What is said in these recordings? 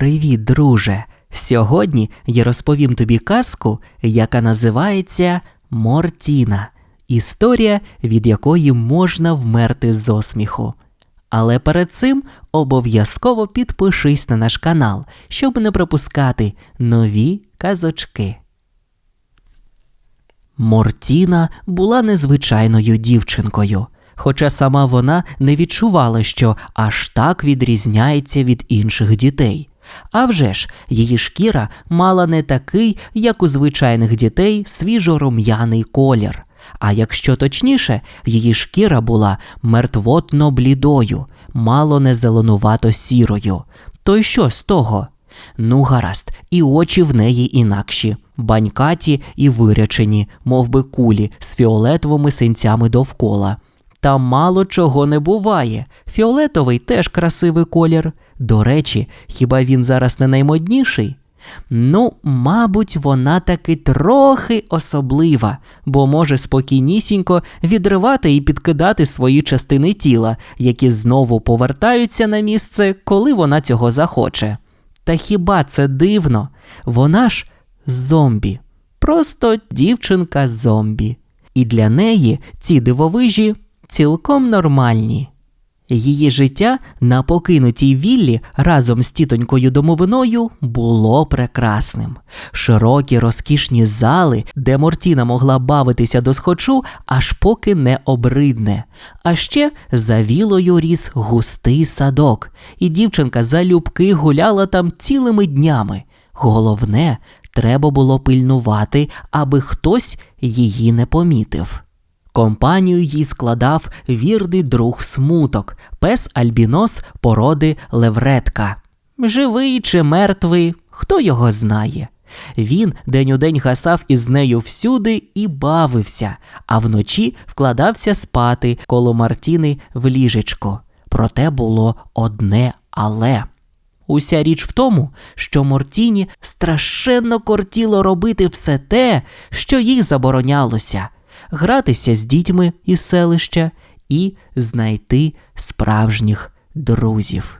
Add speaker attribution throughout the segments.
Speaker 1: Привіт, друже! Сьогодні я розповім тобі казку, яка називається Мортіна. Історія, від якої можна вмерти з осміху. Але перед цим обов'язково підпишись на наш канал, щоб не пропускати нові казочки. Мортіна була незвичайною дівчинкою, хоча сама вона не відчувала, що аж так відрізняється від інших дітей. А вже ж, її шкіра мала не такий, як у звичайних дітей, свіжорум'яний колір. А якщо точніше, її шкіра була мертвотно блідою, мало не зеленувато сірою. То й що з того? Ну, гаразд, і очі в неї інакші, банькаті і вирячені, мов би кулі, з фіолетовими синцями довкола. Та мало чого не буває. Фіолетовий теж красивий колір. До речі, хіба він зараз не наймодніший? Ну, мабуть, вона таки трохи особлива, бо може спокійнісінько відривати і підкидати свої частини тіла, які знову повертаються на місце, коли вона цього захоче. Та хіба це дивно? Вона ж зомбі, просто дівчинка зомбі. І для неї ці дивовижі цілком нормальні. Її життя на покинутій віллі разом з тітонькою домовиною було прекрасним. Широкі розкішні зали, де Мортіна могла бавитися до схочу, аж поки не обридне. А ще за вілою ріс густий садок, і дівчинка залюбки гуляла там цілими днями. Головне, треба було пильнувати, аби хтось її не помітив. Компанію їй складав вірний друг смуток, пес Альбінос породи Левретка. Живий чи мертвий, хто його знає. Він день у день гасав із нею всюди і бавився, а вночі вкладався спати коло Мартіни в ліжечко. Проте було одне але. Уся річ в тому, що Мортіні страшенно кортіло робити все те, що їй заборонялося гратися з дітьми із селища і знайти справжніх друзів.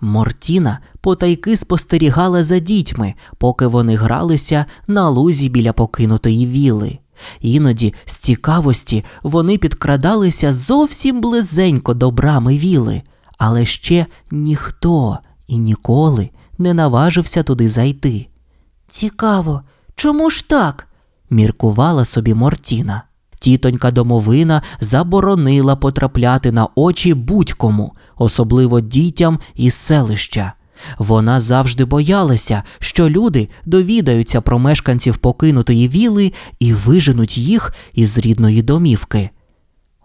Speaker 1: Мортіна потайки спостерігала за дітьми, поки вони гралися на лузі біля покинутої віли. Іноді, з цікавості, вони підкрадалися зовсім близенько до брами віли, але ще ніхто і ніколи не наважився туди зайти. Цікаво, чому ж так? міркувала собі Мортіна. Тітонька домовина заборонила потрапляти на очі будь-кому, особливо дітям із селища. Вона завжди боялася, що люди довідаються про мешканців покинутої віли і виженуть їх із рідної домівки.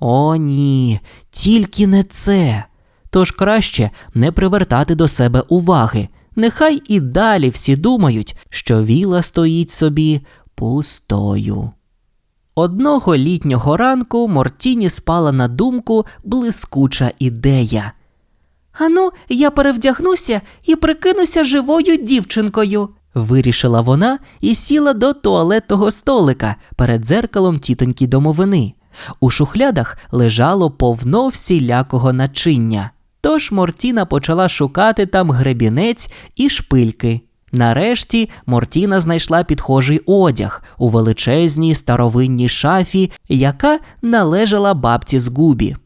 Speaker 1: О, ні, тільки не це. Тож краще не привертати до себе уваги. Нехай і далі всі думають, що віла стоїть собі пустою. Одного літнього ранку Мортіні спала на думку блискуча ідея. Ану, я перевдягнуся і прикинуся живою дівчинкою, вирішила вона і сіла до туалетного столика перед дзеркалом тітоньки домовини. У шухлядах лежало повно всілякого начиння. Тож Мортіна почала шукати там гребінець і шпильки. Нарешті Мортіна знайшла підхожий одяг у величезній старовинній шафі, яка належала бабці з губі.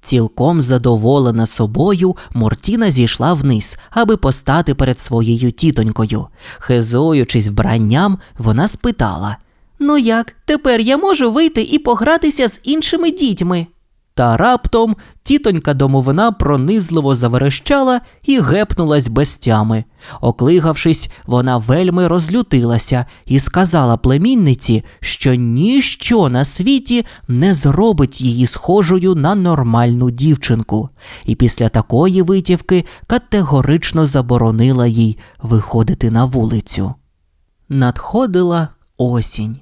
Speaker 1: Цілком задоволена собою, Мортіна зійшла вниз, аби постати перед своєю тітонькою. Хизуючись вбранням, вона спитала Ну як, тепер я можу вийти і погратися з іншими дітьми? Та раптом тітонька домовина пронизливо заверещала і гепнулась без тями. Оклигавшись, вона вельми розлютилася і сказала племінниці, що ніщо на світі не зробить її схожою на нормальну дівчинку, і після такої витівки категорично заборонила їй виходити на вулицю. Надходила осінь,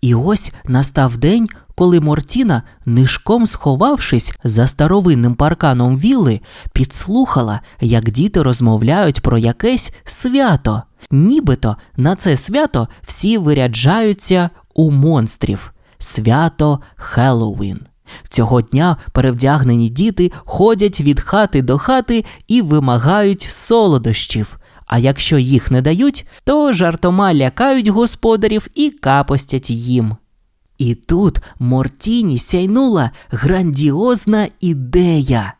Speaker 1: і ось настав день, коли Мортіна, нишком сховавшись за старовинним парканом вілли, підслухала, як діти розмовляють про якесь свято. Нібито на це свято всі виряджаються у монстрів свято Хеллоуін. Цього дня перевдягнені діти ходять від хати до хати і вимагають солодощів, А якщо їх не дають, то жартома лякають господарів і капостять їм. І тут Мортіні сяйнула грандіозна ідея.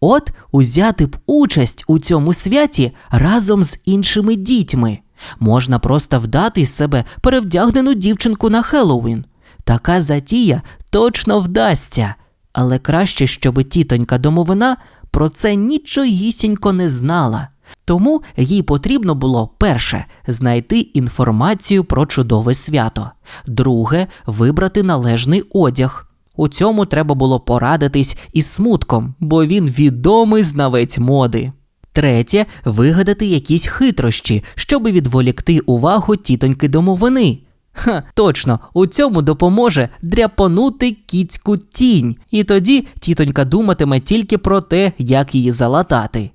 Speaker 1: От узяти б участь у цьому святі разом з іншими дітьми. Можна просто вдати з себе перевдягнену дівчинку на Хеллоуін. Така затія точно вдасться. Але краще, щоб тітонька домовина про це нічогісінько не знала. Тому їй потрібно було перше знайти інформацію про чудове свято, друге вибрати належний одяг. У цьому треба було порадитись із смутком, бо він відомий знавець моди. Третє вигадати якісь хитрощі, щоб відволікти увагу тітоньки домовини. Ха, точно, у цьому допоможе дряпанути кіцьку тінь, і тоді тітонька думатиме тільки про те, як її залатати.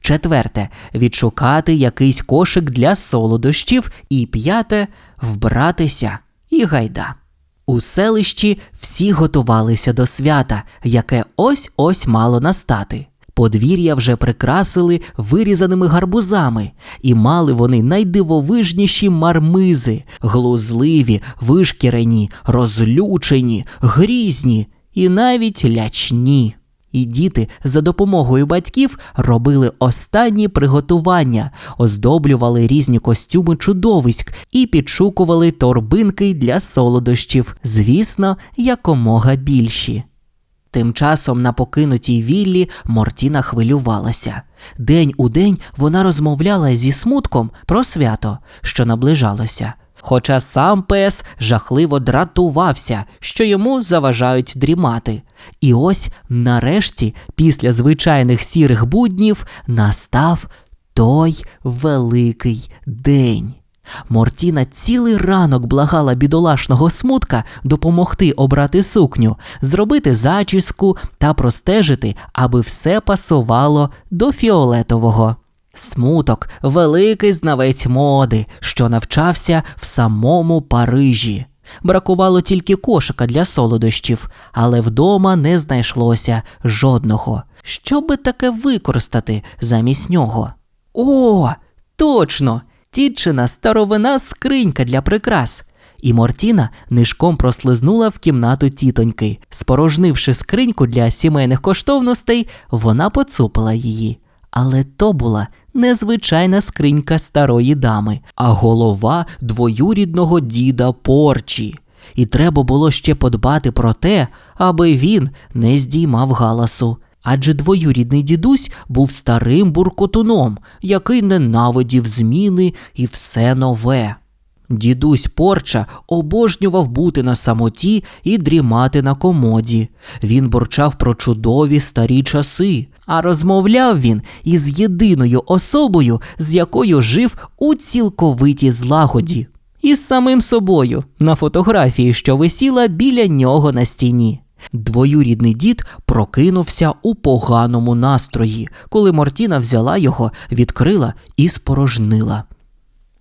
Speaker 1: Четверте відшукати якийсь кошик для солодощів. І п'яте вбратися і гайда. У селищі всі готувалися до свята, яке ось ось мало настати. Подвір'я вже прикрасили вирізаними гарбузами, і мали вони найдивовижніші мармизи, глузливі, вишкірені, розлючені, грізні і навіть лячні. І діти за допомогою батьків робили останні приготування, оздоблювали різні костюми чудовиськ і підшукували торбинки для солодощів, звісно, якомога більші. Тим часом на покинутій віллі Мортіна хвилювалася. День у день вона розмовляла зі смутком про свято, що наближалося. Хоча сам пес жахливо дратувався, що йому заважають дрімати. І ось нарешті, після звичайних сірих буднів, настав той великий день. Мортіна цілий ранок благала бідолашного смутка допомогти обрати сукню, зробити зачіску та простежити, аби все пасувало до фіолетового. Смуток великий знавець моди, що навчався в самому Парижі. Бракувало тільки кошика для солодощів, але вдома не знайшлося жодного. Що би таке використати замість нього? О, точно! Тітчина старовина скринька для прикрас. І Мортіна нишком прослизнула в кімнату тітоньки. Спорожнивши скриньку для сімейних коштовностей, вона поцупила її. Але то була незвичайна скринька старої дами, а голова двоюрідного діда Порчі. І треба було ще подбати про те, аби він не здіймав галасу. Адже двоюрідний дідусь був старим буркотуном, який ненавидів зміни і все нове. Дідусь Порча обожнював бути на самоті і дрімати на комоді. Він бурчав про чудові старі часи, а розмовляв він із єдиною особою, з якою жив у цілковитій злагоді, із самим собою на фотографії, що висіла біля нього на стіні. Двоюрідний дід прокинувся у поганому настрої, коли Мортіна взяла його, відкрила і спорожнила.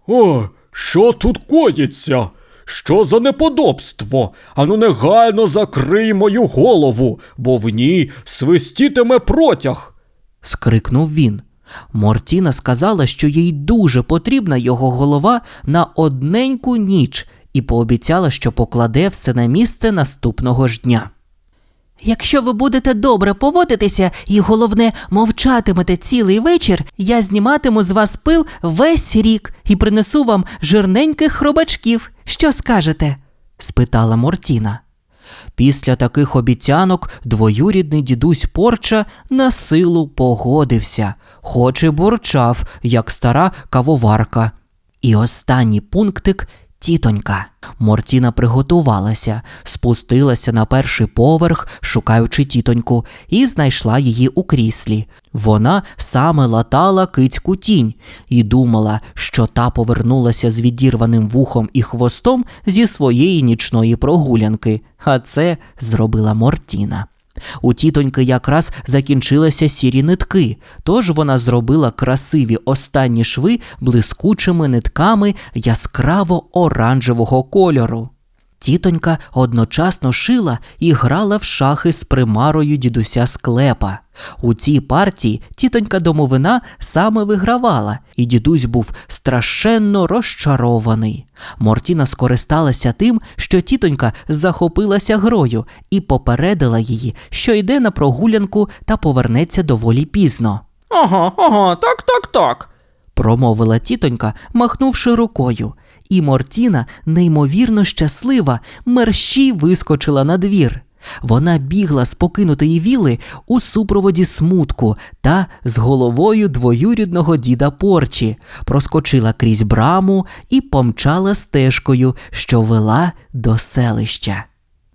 Speaker 2: О, що тут коїться? Що за неподобство? Ану негайно закрий мою голову, бо в ній свистітиме протяг.
Speaker 1: скрикнув він. Мортіна сказала, що їй дуже потрібна його голова на одненьку ніч, і пообіцяла, що покладе все на місце наступного ж дня. Якщо ви будете добре поводитися і, головне, мовчатимете цілий вечір, я зніматиму з вас пил весь рік і принесу вам жирненьких хробачків. Що скажете? спитала Мортіна. Після таких обіцянок двоюрідний дідусь Порча на силу погодився, хоч і бурчав, як стара кавоварка. І останній пунктик тітонька. Мортіна приготувалася, спустилася на перший поверх, шукаючи тітоньку, і знайшла її у кріслі. Вона саме латала кицьку тінь і думала, що та повернулася з відірваним вухом і хвостом зі своєї нічної прогулянки, а це зробила Мортіна. У тітоньки якраз закінчилися сірі нитки, тож вона зробила красиві останні шви блискучими нитками яскраво оранжевого кольору. Тітонька одночасно шила і грала в шахи з примарою дідуся склепа. У цій партії тітонька домовина саме вигравала, і дідусь був страшенно розчарований. Мортіна скористалася тим, що тітонька захопилася грою і попередила її, що йде на прогулянку та повернеться доволі пізно.
Speaker 3: Ага, ага, так, так, так.
Speaker 1: промовила тітонька, махнувши рукою, і Мортіна, неймовірно щаслива, мерщій вискочила на двір. Вона бігла з покинутої віли у супроводі смутку та з головою двоюрідного діда Порчі, проскочила крізь браму і помчала стежкою, що вела до селища.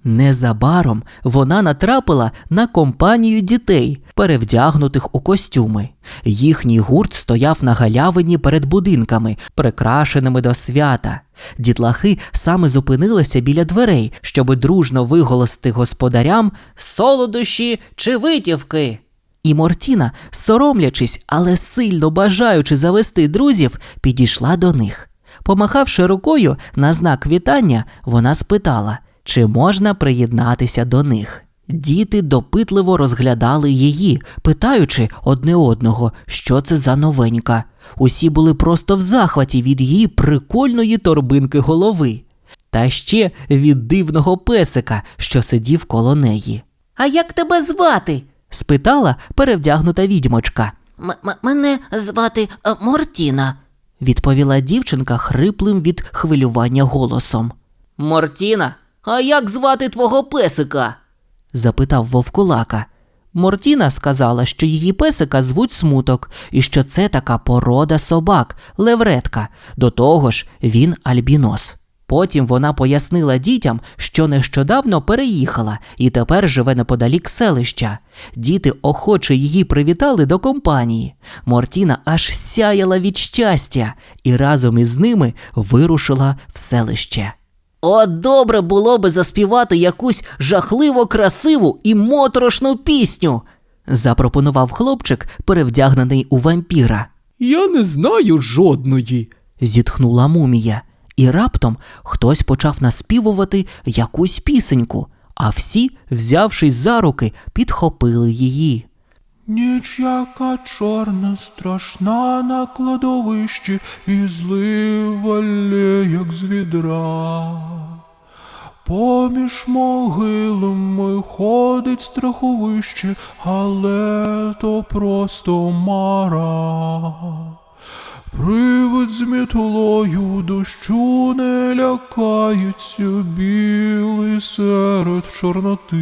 Speaker 1: Незабаром вона натрапила на компанію дітей, перевдягнутих у костюми. Їхній гурт стояв на галявині перед будинками, прикрашеними до свята. Дітлахи саме зупинилися біля дверей, щоби дружно виголосити господарям солодощі чи витівки. І Мортіна, соромлячись, але сильно бажаючи завести друзів, підійшла до них. Помахавши рукою на знак вітання, вона спитала, чи можна приєднатися до них. Діти допитливо розглядали її, питаючи одне одного, що це за новенька. Усі були просто в захваті від її прикольної торбинки голови, та ще від дивного песика, що сидів коло неї. А як тебе звати? спитала перевдягнута відьмочка.
Speaker 4: Мене звати е, Мортіна.
Speaker 1: Відповіла дівчинка хриплим від хвилювання голосом.
Speaker 3: Мортіна, а як звати твого песика?
Speaker 1: запитав вовкулака. Мортіна сказала, що її песика звуть смуток, і що це така порода собак, левретка. До того ж, він альбінос. Потім вона пояснила дітям, що нещодавно переїхала і тепер живе неподалік селища. Діти охоче її привітали до компанії. Мортіна аж сяяла від щастя і разом із ними вирушила в селище.
Speaker 3: От добре було би заспівати якусь жахливо красиву і моторошну пісню.
Speaker 1: запропонував хлопчик, перевдягнений у вампіра.
Speaker 2: Я не знаю жодної.
Speaker 1: зітхнула мумія, і раптом хтось почав наспівувати якусь пісеньку, а всі, взявшись за руки, підхопили її.
Speaker 5: Ніч яка чорна, страшна на кладовищі, і зливалє, як з відра. Поміж могилами ходить страховище, але то просто мара. Привид з мітлою дощу не лякається білий серед чорноти.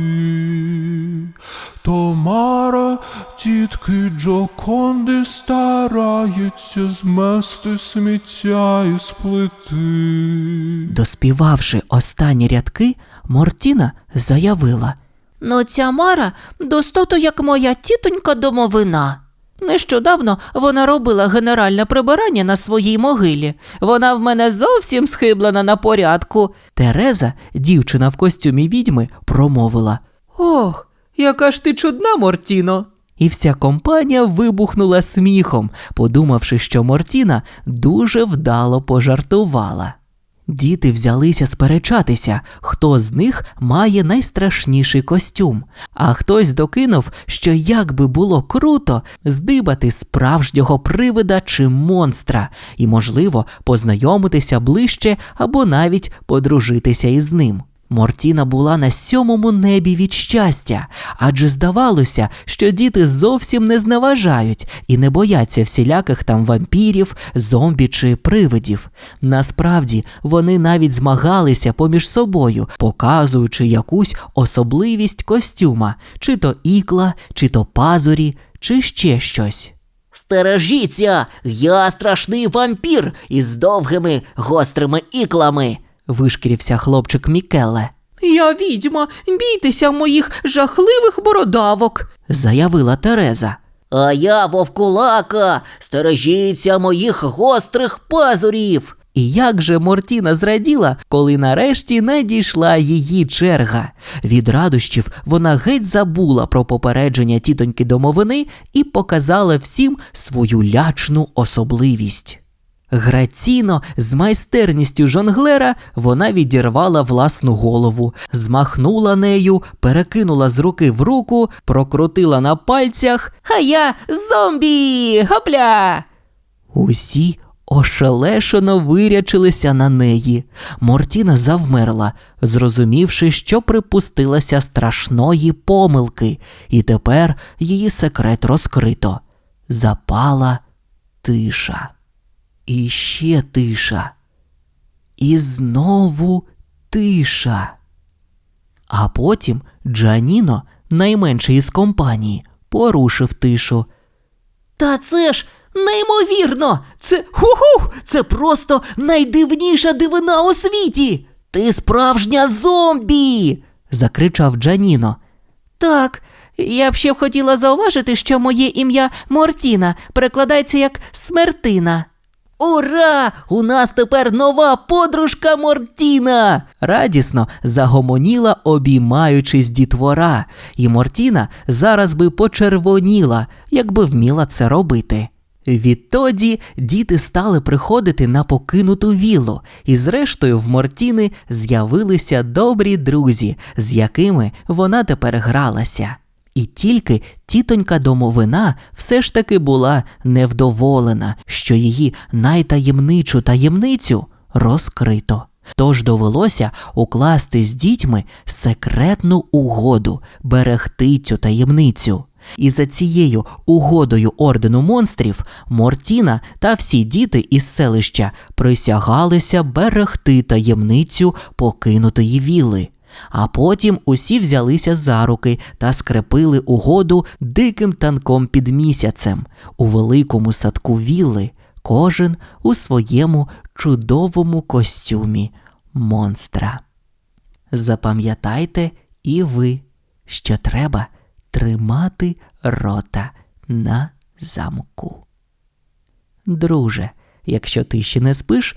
Speaker 5: Томара тітки Джоконди старається змести сміття із плити.
Speaker 1: Доспівавши останні рядки, Мортіна заявила.
Speaker 4: Ну, ця Мара достото як моя тітонька домовина.
Speaker 1: Нещодавно вона робила генеральне прибирання на своїй могилі. Вона в мене зовсім схиблена на порядку. Тереза, дівчина в костюмі відьми, промовила: Ох, яка ж ти чудна, Мортіно. І вся компанія вибухнула сміхом, подумавши, що Мортіна дуже вдало пожартувала. Діти взялися сперечатися, хто з них має найстрашніший костюм, а хтось докинув, що як би було круто здибати справжнього привида чи монстра, і, можливо, познайомитися ближче або навіть подружитися із ним. Мортіна була на сьомому небі від щастя, адже здавалося, що діти зовсім не зневажають і не бояться всіляких там вампірів, зомбі чи привидів. Насправді вони навіть змагалися поміж собою, показуючи якусь особливість костюма, чи то ікла, чи то пазурі, чи ще щось.
Speaker 3: Стережіться, я страшний вампір із довгими гострими іклами.
Speaker 1: Вишкірився хлопчик Мікеле.
Speaker 4: Я відьма, бійтеся моїх жахливих бородавок.
Speaker 1: заявила Тереза.
Speaker 3: А я вовкулака, стережіться моїх гострих пазурів.
Speaker 1: І як же Мортіна зраділа, коли нарешті надійшла її черга. Від радощів вона геть забула про попередження тітоньки домовини і показала всім свою лячну особливість. Граційно, з майстерністю жонглера, вона відірвала власну голову, змахнула нею, перекинула з руки в руку, прокрутила на пальцях.
Speaker 3: А я зомбі! Гопля!
Speaker 1: Усі ошелешено вирячилися на неї. Мортіна завмерла, зрозумівши, що припустилася страшної помилки, і тепер її секрет розкрито. Запала тиша. І ще тиша. І знову тиша. А потім Джаніно, найменший із компанії, порушив тишу.
Speaker 3: Та це ж неймовірно! Це ху-ху! Це просто найдивніша дивина у світі! Ти справжня зомбі!
Speaker 1: закричав Джаніно.
Speaker 4: Так, я б ще хотіла зауважити, що моє ім'я Мортіна перекладається як смертина.
Speaker 3: Ура! У нас тепер нова подружка Мортіна!
Speaker 1: Радісно загомоніла, обіймаючись дітвора, і Мортіна зараз би почервоніла, якби вміла це робити. Відтоді діти стали приходити на покинуту віллу, і зрештою в Мортіни з'явилися добрі друзі, з якими вона тепер гралася. І тільки тітонька домовина все ж таки була невдоволена, що її найтаємничу таємницю розкрито. Тож довелося укласти з дітьми секретну угоду, берегти цю таємницю. І за цією угодою ордену монстрів Мортіна та всі діти із селища присягалися берегти таємницю покинутої віли. А потім усі взялися за руки та скрепили угоду диким танком під місяцем у великому садку вілли, кожен у своєму чудовому костюмі монстра. Запам'ятайте і ви, що треба тримати рота на замку. Друже, якщо ти ще не спиш,